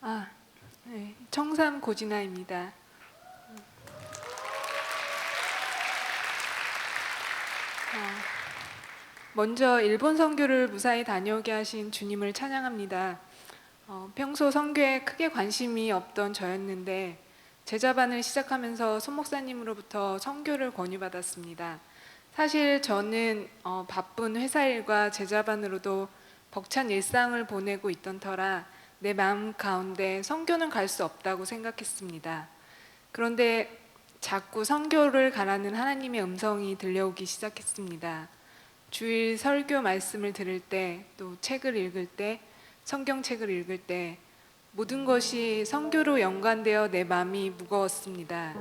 아, 네. 청삼 고진아입니다. 어, 먼저 일본 선교를 무사히 다녀오게 하신 주님을 찬양합니다. 어, 평소 선교에 크게 관심이 없던 저였는데 제자반을 시작하면서 손 목사님으로부터 선교를 권유받았습니다. 사실 저는 어, 바쁜 회사 일과 제자반으로도 벅찬 일상을 보내고 있던 터라 내 마음 가운데 선교는 갈 수 없다고 생각했습니다. 그런데 자꾸 선교를 가라는 하나님의 음성이 들려오기 시작했습니다. 주일 설교 말씀을 들을 때, 또 책을 읽을 때, 성경책을 읽을 때 모든 것이 선교로 연관되어 내 마음이 무거웠습니다.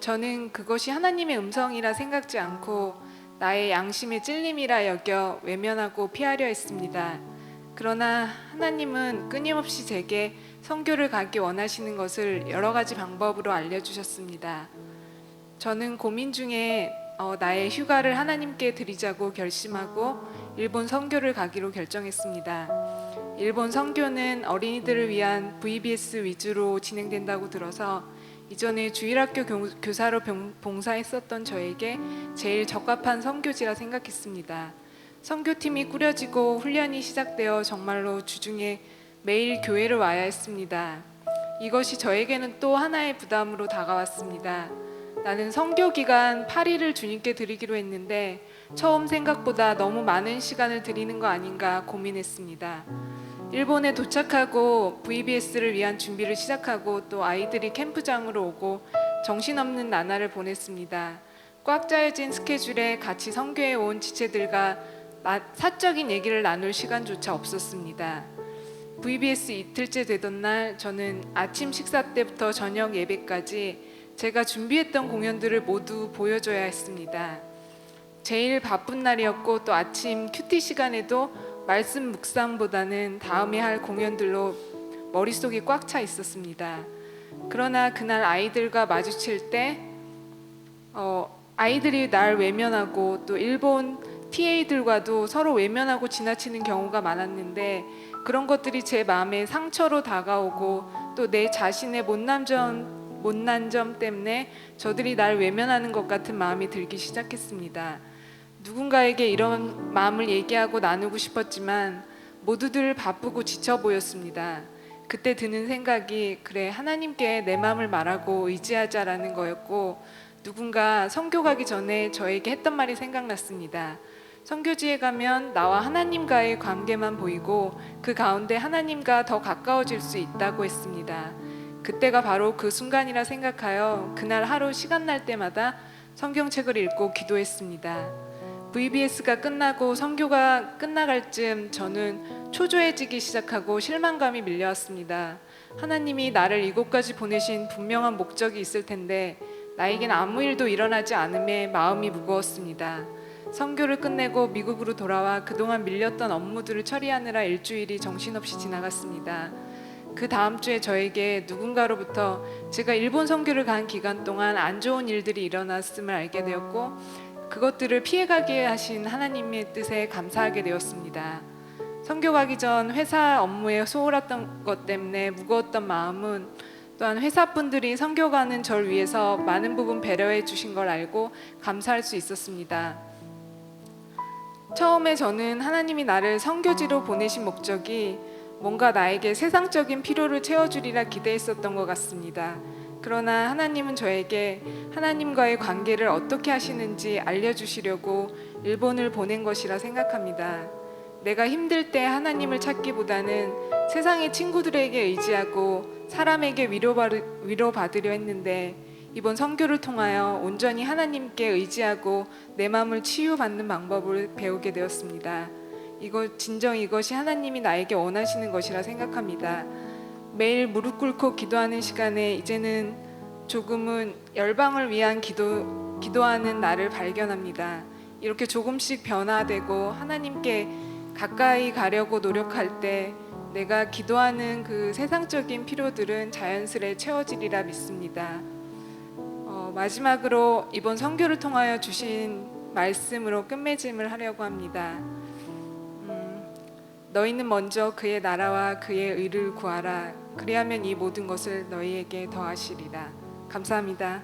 저는 그것이 하나님의 음성이라 생각지 않고 나의 양심의 찔림이라 여겨 외면하고 피하려 했습니다. 그러나 하나님은 끊임없이 제게 선교를 가기 원하시는 것을 여러 가지 방법으로 알려주셨습니다. 저는 고민 중에 어, 나의 휴가를 하나님께 드리자고 결심하고 일본 선교를 가기로 결정했습니다. 일본 선교는 어린이들을 위한 VBS 위주로 진행된다고 들어서 이전에 주일학교 교- 교사로 병- 봉사했었던 저에게 제일 적합한 선교지라 생각했습니다. 선교팀이 꾸려지고 훈련이 시작되어 정말로 주중에 매일 교회를 와야 했습니다. 이것이 저에게는 또 하나의 부담으로 다가왔습니다. 나는 선교 기간 8일을 주님께 드리기로 했는데 처음 생각보다 너무 많은 시간을 드리는 거 아닌가 고민했습니다. 일본에 도착하고 VBS를 위한 준비를 시작하고 또 아이들이 캠프장으로 오고 정신없는 나날을 보냈습니다. 꽉 짜여진 스케줄에 같이 선교에 온 지체들과 나- 사적인 얘기를 나눌 시간조차 없었습니다. VBS 이틀째 되던 날 저는 아침 식사 때부터 저녁 예배까지 제가 준비했던 공연들을 모두 보여줘야 했습니다. 제일 바쁜 날이었고 또 아침 큐티 시간에도 말씀 묵상보다는 다음에 할 공연들로 머릿속이 꽉 차 있었습니다. 그러나 그날 아이들과 마주칠 때 어, 아이들이 날 외면하고 또 일본 TA들과도 서로 외면하고 지나치는 경우가 많았는데 그런 것들이 제 마음에 상처로 다가오고 또 내 자신의 못난 점 못난 점 때문에 저들이 날 외면하는 것 같은 마음이 들기 시작했습니다. 누군가에게 이런 마음을 얘기하고 나누고 싶었지만 모두들 바쁘고 지쳐 보였습니다. 그때 드는 생각이 그래 하나님께 내 마음을 말하고 의지하자라는 거였고 누군가 선교 가기 전에 저에게 했던 말이 생각났습니다. 선교지에 가면 나와 하나님과의 관계만 보이고 그 가운데 하나님과 더 가까워질 수 있다고 했습니다. 그때가 바로 그 순간이라 생각하여 그날 하루 시간 날 때마다 성경책을 읽고 기도했습니다. VBS가 끝나고 선교가 끝나갈 즈음 저는 초조해지기 시작하고 실망감이 밀려왔습니다. 하나님이 나를 이곳까지 보내신 분명한 목적이 있을 텐데 나에겐 아무 일도 일어나지 않음에 마음이 무거웠습니다. 선교를 끝내고 미국으로 돌아와 그동안 밀렸던 업무들을 처리하느라 일주일이 정신없이 지나갔습니다. 그 다음 주에 저에게 누군가로부터 제가 일본 선교를 간 기간 동안 안 좋은 일들이 일어났음을 알게 되었고 그것들을 피해가게 하신 하나님의 뜻에 감사하게 되었습니다. 선교 가기 전 회사 업무에 소홀했던 것 때문에 무거웠던 마음은 또한 회사 분들이 선교 가는 절 위해서 많은 부분 배려해 주신 걸 알고 감사할 수 있었습니다. 처음에 저는 하나님이 나를 선교지로 보내신 목적이 뭔가 나에게 세상적인 필요를 채워주리라 기대했었던 것 같습니다. 그러나 하나님은 저에게 하나님과의 관계를 어떻게 하시는지 알려주시려고 일본을 보낸 것이라 생각합니다. 내가 힘들 때 하나님을 찾기보다는 세상의 친구들에게 의지하고 사람에게 위로받으, 위로받으려 했는데 이번 선교를 통하여 온전히 하나님께 의지하고 내 마음을 치유받는 방법을 배우게 되었습니다. 이거 진정 이것이 하나님이 나에게 원하시는 것이라 생각합니다. 매일 무릎 꿇고 기도하는 시간에 이제는 조금은 열방을 위한 기도 기도하는 나를 발견합니다. 이렇게 조금씩 변화되고 하나님께 가까이 가려고 노력할 때 내가 기도하는 그 세상적인 필요들은 자연스레 채워지리라 믿습니다. 어, 마지막으로 이번 선교를 통하여 주신 말씀으로 끝맺음을 하려고 합니다. 음, 너희는 먼저 그의 나라와 그의 의를 구하라. 그리하면 이 모든 것을 너희에게 더하시리라. 감사합니다.